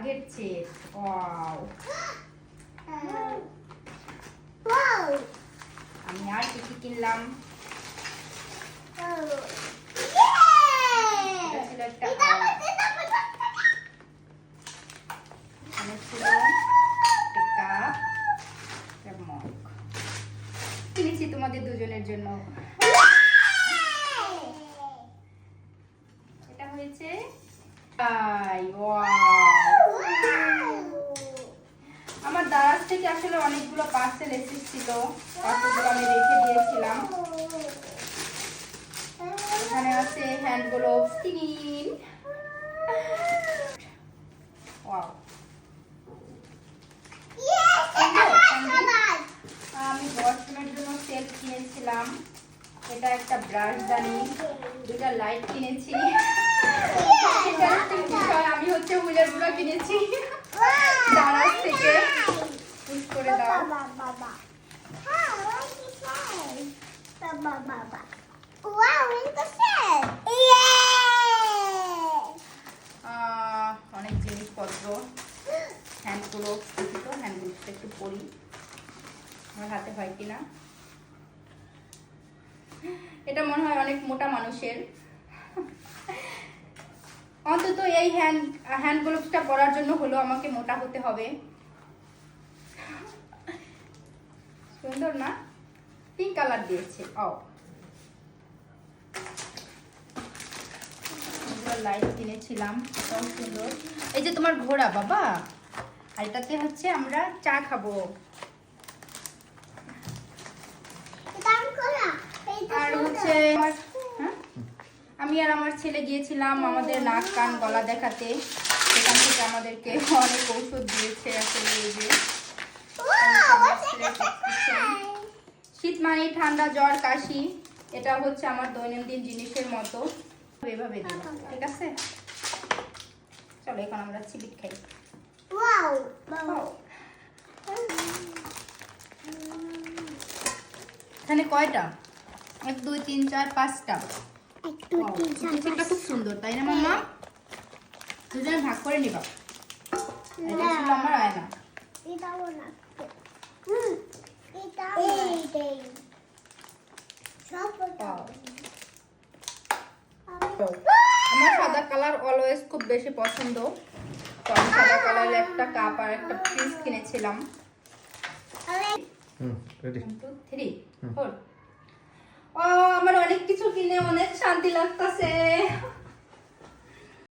Set wow Wow. আমি আর কি কি কিনলাম কিনেছি তোমাদের দুজনের জন্য। এটা হয়েছে আই, ওয়াও আমার দারাজ থেকে আসলে অনেকগুলো পার্সেল এসেছিল। পার্সেলগুলো আমি রেখে দিয়েছিলাম। এখানে আছে হ্যান্ড গ্লোভস ক্রিম আমি ওয়াশরুমের জন্য সেট কিনেছিলাম। এটা একটা ব্রাশ দানি দুটা লাইট কিনেছি। আমি হচ্ছে হুইলেরগুলো কিনেছি। দারাজ থেকে। Wow, it's a set. অনেক জিনিসপত্র হ্যান্ড গ্লোভস দেখি তো হ্যান্ড গ্লোভসটা একটু পরি। আমার হাতে হয় কিনা? এটা মনে হয় অনেক মোটা মানুষের। অন্তত এই হ্যান্ড হ্যান্ড গ্লোভসটা পরার জন্য হলো আমাকে মোটা হতে হবে। সুন্দর না? পিঙ্ক কালার দিয়েছে। ও লাইট কিনেছিলাম। এটাও সুন্দর। এই যে তোমার ঘোড়া বাবা। আর এটাতে হচ্ছে আমরা চা খাব। আর হচ্ছে হ্যাঁ? আমি আর আমার ছেলে গিয়েছিলাম আমাদের নাক কান গলা দেখাতে। সেখান থেকে আমাদেরকে অনেক ঔষধ দিয়েছে আসলে এই যে। শীত মানে ঠান্ডা জ্বর কাশি। এটা হচ্ছে আমার দৈনন্দিন জিনিসের মতো। এভাবে দিলাম ঠিক আছে? চলো এখন আমরা চিবিট খাই. এখানে কয়টা? এক দুই তিন চার পাঁচটা। চিকেনটা খুব সুন্দর তাই না মাম্মা? দুজনে ভাগ করে নিবা। এটা ছিল আমার আয়না। আমার সাদা কালার অলওয়েজ খুব বেশি পছন্দ। তো আমি সাদা কালারের একটা কাপ আর একটা পিস কিনেছিলাম। আমার অনেক কিছু কিনে অনেক শান্তি লাগতেছে।